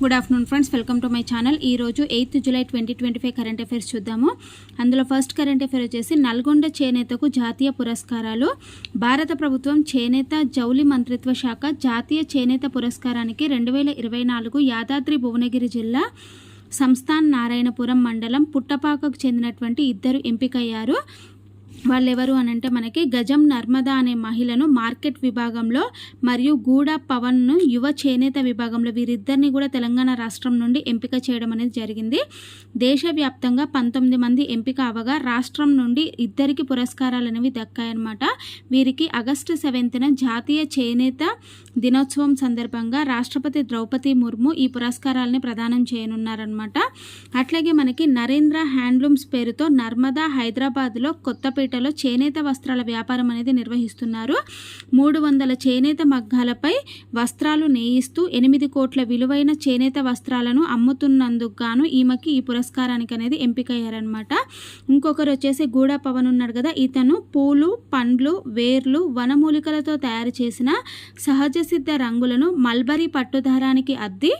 Good afternoon friends welcome to my channel ఈ రోజు eighth July twenty twenty five current affairs చూద్దాము. అందులో first current affair వచ్చేసి నల్గొండ చేనేతకు జాతీయ పురస్కారాలు భారత ప్రభుత్వం చేనేత జౌలి మంత్రిత్వ శాఖ జాతీయ చేనేత పురస్కారానికి రెండు వేల ఇరవై నాలుగు యాదాద్రి భువనగిరి జిల్లా సంస్థాన్ నారాయణపురం మండలం పుట్టపాకకు చెందినటువంటి ఇద్దరు ఎంపికయ్యారు. వాళ్ళు ఎవరు అని అంటే మనకి గజం నర్మదా అనే మహిళను మార్కెట్ విభాగంలో మరియు గూడ పవన్ను యువ చేనేత విభాగంలో వీరిద్దరిని కూడా తెలంగాణ రాష్ట్రం నుండి ఎంపిక చేయడం అనేది జరిగింది. దేశవ్యాప్తంగా పంతొమ్మిది మంది ఎంపిక అవగా రాష్ట్రం నుండి ఇద్దరికి పురస్కారాలు అనేవి దక్కాయన్నమాట. వీరికి ఆగస్టు సెవెంత్న జాతీయ చేనేత దినోత్సవం సందర్భంగా రాష్ట్రపతి ద్రౌపది ముర్ము ఈ పురస్కారాలని ప్రదానం చేయనున్నారనమాట అట్లాగే మనకి నరేంద్ర హ్యాండ్లూమ్స్ పేరుతో నర్మదా హైదరాబాద్లో కొత్తపేట కొత్తపేటలో చేనేత వస్త్రాల వ్యాపారం అనేది నిర్వహిస్తున్నారు. మూడు వందల చేనేత మగ్గాలపై వస్త్రాలు నేయిస్తూ ఎనిమిది కోట్ల విలువైన చేనేత వస్త్రాలను అమ్ముతున్నందుకు గాను ఈమెకి ఈ పురస్కారానికి అనేది ఎంపికయ్యారనమాట ఇంకొకరు వచ్చేసి గూడ పవన్ ఉన్నాడు కదా. ఇతను పూలు పండ్లు వేర్లు వనమూలికలతో తయారు చేసిన సహజ సిద్ధ రంగులను మల్బరీ పట్టుదారానికి అద్ది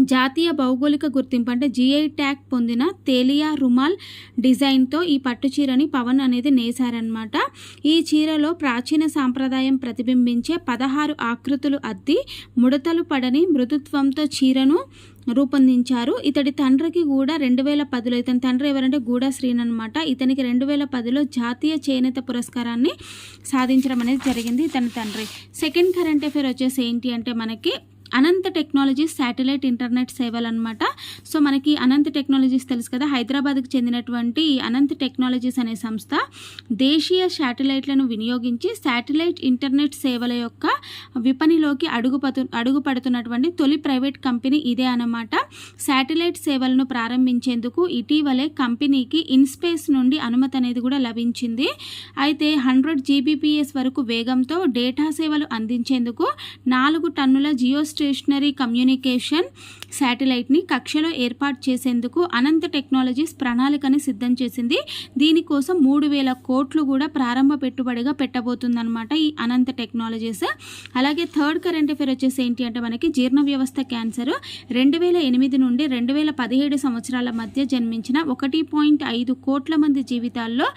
జాతీయ భౌగోళిక గుర్తింపు అంటే జిఐ ట్యాగ్ పొందిన తేలియా రుమాల్ డిజైన్తో ఈ పట్టు చీరని పవన్ అనేది నేశారనమాట ఈ చీరలో ప్రాచీన సాంప్రదాయం ప్రతిబింబించే పదహారు ఆకృతులు అద్ది ముడతలు పడని మృదుత్వంతో చీరను రూపొందించారు. ఇతడి తండ్రికి కూడా రెండు వేల పదిలో ఇతని తండ్రి ఎవరంటే గూడా శ్రీన్ అనమాట ఇతనికి రెండు వేల పదిలో జాతీయ చేనేత పురస్కారాన్ని సాధించడం అనేది జరిగింది ఇతని తండ్రి. సెకండ్ కరెంట్ అఫేర్ వచ్చేసి ఏంటి అంటే మనకి అనంత టెక్నాలజీస్ శాటిలైట్ ఇంటర్నెట్ సేవలు అనమాట సో మనకి అనంత టెక్నాలజీస్ తెలుసు కదా హైదరాబాద్కి చెందినటువంటి అనంత టెక్నాలజీస్ అనే సంస్థ దేశీయ శాటిలైట్లను వినియోగించి శాటిలైట్ ఇంటర్నెట్ సేవల యొక్క విపణిలోకి అడుగుపడు అడుగుపడుతున్నటువంటి తొలి ప్రైవేట్ కంపెనీ ఇదే అనమాట శాటిలైట్ సేవలను ప్రారంభించేందుకు ఇటీవలే కంపెనీకి ఇన్స్పేస్ నుండి అనుమతి అనేది కూడా లభించింది. అయితే హండ్రెడ్ జీబీపీఎస్ వరకు వేగంతో డేటా సేవలు అందించేందుకు నాలుగు టన్నుల జియో స్టేషనరీ కమ్యూనికేషన్ శాటిలైట్ని కక్షలో ఏర్పాటు చేసేందుకు అనంత టెక్నాలజీస్ ప్రణాళికని సిద్ధం చేసింది. దీనికోసం మూడు వేల కోట్లు కూడా ప్రారంభ పెట్టుబడిగా పెట్టబోతుందన్నమాట ఈ అనంత టెక్నాలజీస్. అలాగే థర్డ్ కరెంట్ అఫేర్ వచ్చేసి ఏంటి అంటే మనకి జీర్ణ వ్యవస్థ క్యాన్సర్. రెండు వేల ఎనిమిది నుండి రెండు వేల పదిహేడు సంవత్సరాల మధ్య జన్మించిన ఒకటి పాయింట్ ఐదు కోట్ల మంది జీవితాల్లో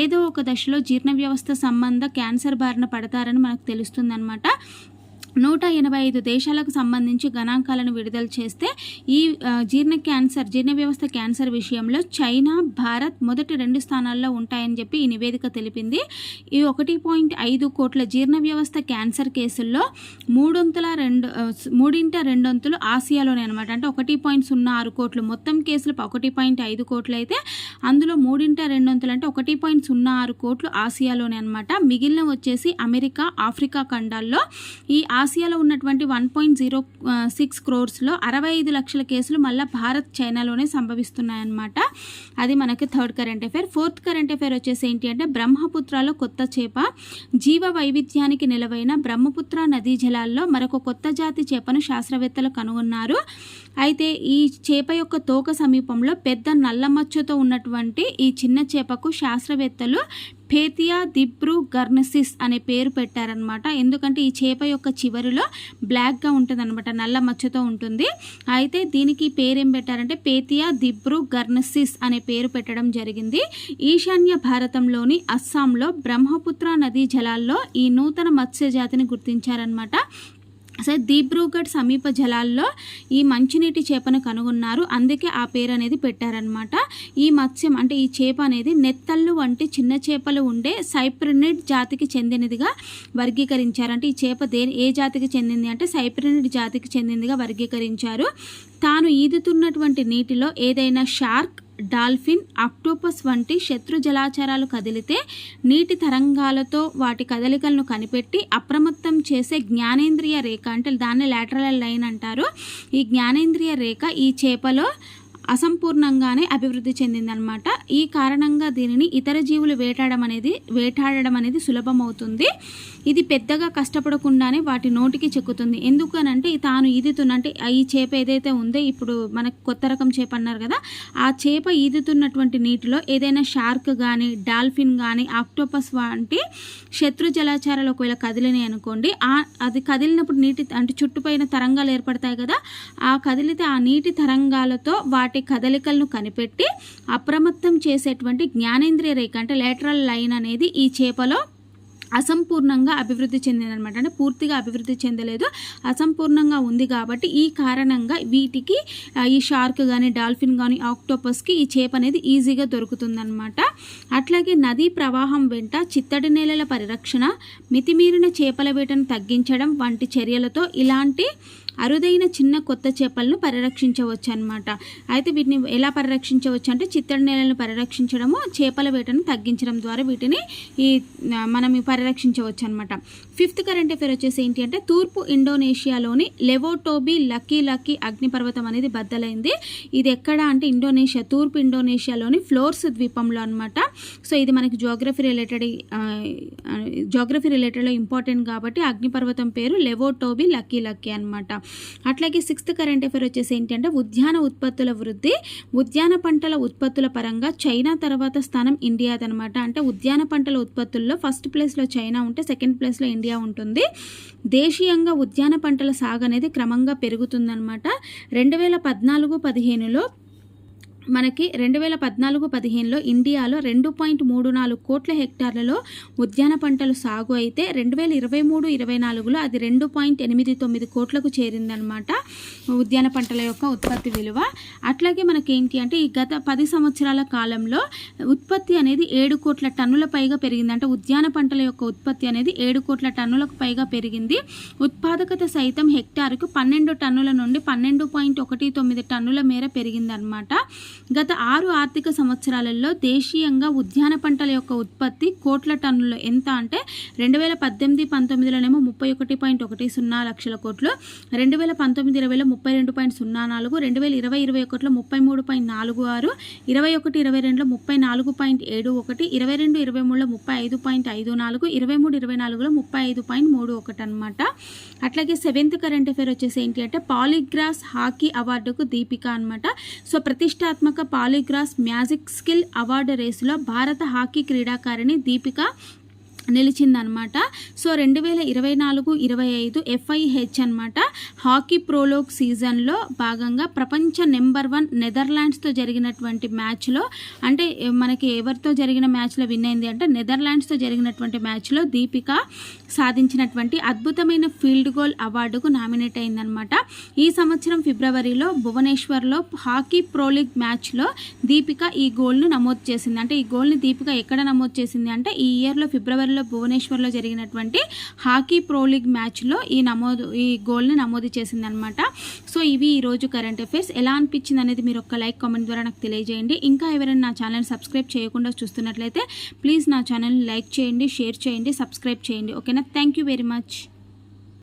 ఏదో ఒక దశలో జీర్ణ వ్యవస్థ సంబంధ క్యాన్సర్ బారిన పడతారని మనకు తెలుస్తుందన్నమాట. నూట ఎనభై ఐదు దేశాలకు సంబంధించి గణాంకాలను విడుదల చేస్తే ఈ జీర్ణ క్యాన్సర్ జీర్ణ వ్యవస్థ క్యాన్సర్ విషయంలో చైనా భారత్ మొదటి రెండు స్థానాల్లో ఉంటాయని చెప్పి ఈ నివేదిక తెలిపింది. ఈ ఒకటి పాయింట్ ఐదు కోట్ల జీర్ణ వ్యవస్థ క్యాన్సర్ కేసుల్లో మూడొంతుల రెండు మూడింట రెండొంతులు ఆసియాలోనే అనమాట అంటే ఒకటి పాయింట్ సున్నా ఆరు కోట్లు మొత్తం కేసులు ఒకటి పాయింట్ ఐదు కోట్లు అయితే అందులో మూడింట రెండొంతులు అంటే ఒకటి పాయింట్ సున్నా ఆరు కోట్లు ఆసియాలోనే అనమాట మిగిలిన వచ్చేసి అమెరికా ఆఫ్రికా ఖండాల్లో ఈ ఆసియాలో ఉన్నటువంటి వన్ పాయింట్ జీరో సిక్స్ క్రోర్స్లో అరవై ఐదు లక్షల కేసులు మళ్ళీ భారత్ చైనాలోనే సంభవిస్తున్నాయన్నమాట. అది మనకి third current affair. Fourth current affair వచ్చేసి ఏంటి అంటే బ్రహ్మపుత్రలో కొత్త చేప జీవ వైవిధ్యానికి నిలవైన బ్రహ్మపుత్ర నదీ జలాల్లో మరొక కొత్త జాతి చేపను శాస్త్రవేత్తలు కనుగొన్నారు. అయితే ఈ చేప యొక్క తోక సమీపంలో పెద్ద నల్లమచ్చతో ఉన్నటువంటి ఈ చిన్న చేపకు శాస్త్రవేత్తలు ఫేతియా దిబ్రు గర్నసిస్ అనే పేరు పెట్టారనమాట ఎందుకంటే ఈ చేప యొక్క చివరిలో బ్లాక్గా ఉంటుందన్నమాట నల్ల మచ్చతో ఉంటుంది. అయితే దీనికి పేరు ఏం పెట్టారంటే పేతియా దిబ్రు గర్నసిస్ అనే పేరు పెట్టడం జరిగింది. ఈశాన్య భారతంలోని అస్సాంలో బ్రహ్మపుత్ర నదీ జలాల్లో ఈ నూతన మత్స్య జాతిని గుర్తించారనమాట సో దీబ్రూగఢ్ సమీప జలాల్లో ఈ మంచినీటి చేపను కనుగొన్నారు. అందుకే ఆ పేరు అనేది పెట్టారనమాట ఈ మత్స్యం అంటే ఈ చేప అనేది నెత్తళ్ళు వంటి చిన్న చేపలు ఉండే సైప్రినిడ్ జాతికి చెందినదిగా వర్గీకరించారు అంటే ఈ చేప దేని ఏ జాతికి చెందింది అంటే సైప్రినిడ్ జాతికి చెందిందిగా వర్గీకరించారు. తాను ఈదుతున్నటువంటి నీటిలో ఏదైనా షార్క్ డాల్ఫిన్ ఆక్టోపస్ వంటి శత్రు జలాచారాలు కదిలితే నీటి తరంగాలతో వాటి కదలికలను కనిపెట్టి అప్రమత్తం చేసే జ్ఞానేంద్రియ రేఖ అంటే దాన్ని లాటరల్ లైన్ అంటారు. ఈ జ్ఞానేంద్రియ రేఖ ఈ చేపలో అసంపూర్ణంగానే అభివృద్ధి చెందిందనమాట ఈ కారణంగా దీనిని ఇతర జీవులు వేటాడడం అనేది వేటాడడం అనేది సులభమవుతుంది. ఇది పెద్దగా కష్టపడకుండానే వాటి నోటికి చెక్కుతుంది. ఎందుకనంటే తాను ఈదుతున్న అంటే ఈ చేప ఏదైతే ఉందో ఇప్పుడు మనకు కొత్త రకం చేప అన్నారు కదా ఆ చేప ఈదుతున్నటువంటి నీటిలో ఏదైనా షార్క్ కానీ డాల్ఫిన్ కానీ ఆక్టోపస్ వంటి శత్రు జలాచారాలు ఒకవేళ కదిలినాయి అనుకోండి ఆ అది కదిలినప్పుడు నీటి అంటే చుట్టుపైన తరంగాలు ఏర్పడతాయి కదా ఆ కదిలితే ఆ నీటి తరంగాలతో వాటి కదలికలను కనిపెట్టి అప్రమత్తం చేసేటువంటి జ్ఞానేంద్రియ రేఖ అంటే లేటరల్ లైన్ అనేది ఈ చేపలో అసంపూర్ణంగా అభివృద్ధి చెందిందనమాట అంటే పూర్తిగా అభివృద్ధి చెందలేదు. అసంపూర్ణంగా ఉంది కాబట్టి ఈ కారణంగా వీటికి ఈ షార్క్ కానీ డాల్ఫిన్ కానీ ఆక్టోపస్కి ఈ చేప అనేది ఈజీగా దొరుకుతుందనమాట అట్లాగే నదీ ప్రవాహం వెంట చిత్తడి నేలల పరిరక్షణ మితిమీరిన చేపల వేటను తగ్గించడం వంటి చర్యలతో ఇలాంటి అరుదైన చిన్న కొత్త చేపలను పరిరక్షించవచ్చు అనమాట అయితే వీటిని ఎలా పరిరక్షించవచ్చు అంటే చిత్తడి నేలను పరిరక్షించడము చేపల వేటను తగ్గించడం ద్వారా వీటిని ఈ మనం పరిరక్షించవచ్చు అనమాట ఫిఫ్త్ కరెంట్ అఫేర్ వచ్చేసి ఏంటి అంటే తూర్పు ఇండోనేషియాలోని లెవోటోబీ లక్కీ లక్కీ అగ్నిపర్వతం అనేది బద్దలైంది. ఇది ఎక్కడ అంటే ఇండోనేషియా తూర్పు ఇండోనేషియాలోని ఫ్లోర్స్ ద్వీపంలో అనమాట సో ఇది మనకి జోగ్రఫీ రిలేటెడ్ జోగ్రఫీ రిలేటెడ్లో ఇంపార్టెంట్ కాబట్టి అగ్నిపర్వతం పేరు లెవోటోబీ లక్కీ లక్కీ అనమాట అట్లాగే సిక్స్త్ కరెంట్ అఫేర్ వచ్చేసి ఏంటంటే ఉద్యాన ఉత్పత్తుల వృద్ధి ఉద్యాన పంటల ఉత్పత్తుల పరంగా చైనా తర్వాత స్థానం ఇండియాదనమాట అంటే ఉద్యాన పంటల ఉత్పత్తుల్లో ఫస్ట్ ప్లేస్లో చైనా ఉంటే సెకండ్ ప్లేస్లో ఇండియా ఉంటుంది. దేశీయంగా ఉద్యాన పంటల సాగు అనేది క్రమంగా పెరుగుతుందన్నమాట. రెండు వేల పద్నాలుగు పదిహేనులో మనకి రెండు వేల పద్నాలుగు పదిహేనులో ఇండియాలో రెండు పాయింట్ మూడు నాలుగు కోట్ల హెక్టార్లలో ఉద్యాన పంటలు సాగు అయితే రెండు వేల ఇరవై మూడు ఇరవై నాలుగులో అది రెండు పాయింట్ ఎనిమిది తొమ్మిది కోట్లకు చేరిందనమాట ఉద్యాన పంటల యొక్క ఉత్పత్తి విలువ. అట్లాగే మనకేంటి అంటే ఈ గత పది సంవత్సరాల కాలంలో ఉత్పత్తి అనేది ఏడు కోట్ల టన్నుల పైగా పెరిగింది అంటే ఉద్యాన పంటల యొక్క ఉత్పత్తి అనేది ఏడు కోట్ల టన్నులకు పైగా పెరిగింది. ఉత్పాదకత సైతం హెక్టార్కు పన్నెండు టన్నుల నుండి పన్నెండు పాయింట్ ఒకటి తొమ్మిది టన్నుల మేర పెరిగిందనమాట గత ఆరు ఆర్థిక సంవత్సరాలలో దేశీయంగా ఉద్యాన పంటల యొక్క ఉత్పత్తి కోట్ల టన్నులు ఎంత అంటే రెండు వేల పద్దెనిమిది పంతొమ్మిదిలోనేమో ముప్పై ఒకటి పాయింట్ ఒకటి సున్నా లక్షల కోట్లు రెండు వేల పంతొమ్మిది ఇరవైలో ముప్పై రెండు పాయింట్ సున్నా నాలుగు రెండు వేల ఇరవై ఇరవై ఒకటిలో ముప్పై మూడు పాయింట్ నాలుగు ఆరు ఇరవై ఒకటి ఇరవై రెండులో ముప్పై నాలుగు పాయింట్ ఏడు ఒకటి ఇరవై రెండు ఇరవై మూడులో ముప్పై ఐదు పాయింట్ ఐదు నాలుగు ఇరవై మూడు ఇరవై నాలుగులో ముప్పై ఐదు పాయింట్ మూడు ఒకటి అనమాట అట్లాగే సెవెంత్ కరెంట్ అఫేర్ వచ్చేసి ఏంటి అంటే పాలిగ్రాస్ హాకీ అవార్డుకు దీపిక అనమాట సో ప్రతిష్టాత్మక పాలిగ్రాస్ మ్యాజిక్ స్కిల్ అవార్డు రేసులో భారత హాకీ క్రీడాకారిణి దీపిక నిలిచిందనమాట. సో రెండు వేల ఇరవై నాలుగు ఇరవై ఐదు ఎఫ్ఐహెచ్ అనమాట హాకీ ప్రోలోగ్ సీజన్లో భాగంగా ప్రపంచ నెంబర్ వన్ నెదర్లాండ్స్తో జరిగినటువంటి మ్యాచ్లో అంటే మనకి ఎవరితో జరిగిన మ్యాచ్లో విన్ అయింది అంటే నెదర్లాండ్స్తో జరిగినటువంటి మ్యాచ్లో దీపిక సాధించినటువంటి అద్భుతమైన ఫీల్డ్ గోల్ అవార్డుకు నామినేట్ అయిందనమాట. ఈ సంవత్సరం ఫిబ్రవరిలో భువనేశ్వర్లో హాకీ ప్రోలీగ్ మ్యాచ్లో దీపిక ఈ గోల్ను నమోదు చేసింది. అంటే ఈ గోల్ని దీపిక ఎక్కడ నమోదు చేసింది అంటే ఈ ఇయర్లో ఫిబ్రవరిలో భువనేశ్వర్లో జరిగినటువంటి హాకీ ప్రో లీగ్ మ్యాచ్లో ఈ నమోదు ఈ గోల్ని నమోదు చేసిందనమాట సో ఇవి ఈరోజు కరెంట్ అఫైర్స్. ఎలా అనిపించింది అనేది మీరు ఒక్క లైక్ కామెంట్ ద్వారా నాకు తెలియజేయండి. ఇంకా ఎవరైనా నా ఛానల్ సబ్స్క్రైబ్ చేయకుండా చూస్తున్నట్లయితే ప్లీజ్ నా ఛానల్ని లైక్ చేయండి షేర్ చేయండి సబ్స్క్రైబ్ చేయండి. ఓకేనా? Thank you very much.